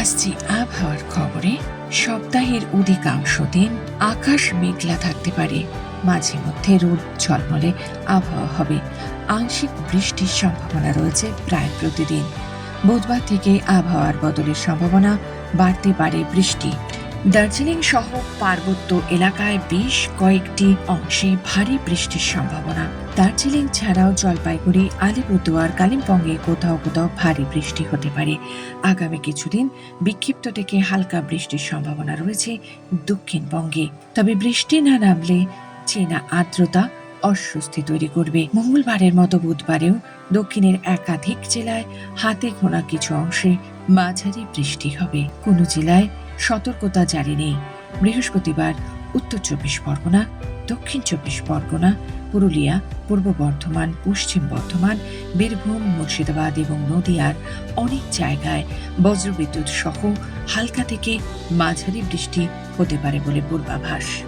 আসছি আবহাওয়ার খবরে। সপ্তাহের অধিকাংশ দিন আকাশ মেঘলা থাকতে পারে। মাঝে মধ্যে রোদ ঝলমলে, আবহাওয়া হবে। আংশিক বৃষ্টির সম্ভাবনা রয়েছে প্রায় প্রতিদিন। বুধবার থেকে আবহাওয়ার বদলের সম্ভাবনা বাড়তে পারে বৃষ্টি। দার্জিলিং সহ পার্বত্য এলাকায় বেশ কয়েকটি অংশে ভারী বৃষ্টির সম্ভাবনা। দার্জিলিং ছাড়াও জলপাইগুড়ি, আলিপুরদুয়ার, কালিম্পংয়ে কোথাও কোথাও ভারী বৃষ্টি হতে পারে। আগামী কিছুদিন বিক্ষিপ্ত থেকে হালকা বৃষ্টির সম্ভাবনা রয়েছে দক্ষিণবঙ্গে। তবে বৃষ্টি না নামলে চেনা আর্দ্রতা অস্বস্তি তৈরি করবে। মঙ্গলবারের মতো বুধবারেও দক্ষিণের একাধিক জেলায় হাতে গোনা কিছু অংশে মাঝারি বৃষ্টি হবে। কোনো জেলায় সতর্কতা জারি নেই। বৃহস্পতিবার উত্তর চব্বিশ পরগনা, দক্ষিণ চব্বিশ পরগনা, পুরুলিয়া, পূর্ব বর্ধমান, পশ্চিম বর্ধমান, বীরভূম, মুর্শিদাবাদ এবং নদিয়ার অনেক জায়গায় বজ্রবিদ্যুৎ সহ হালকা থেকে মাঝারি বৃষ্টি হতে পারে বলে পূর্বাভাস।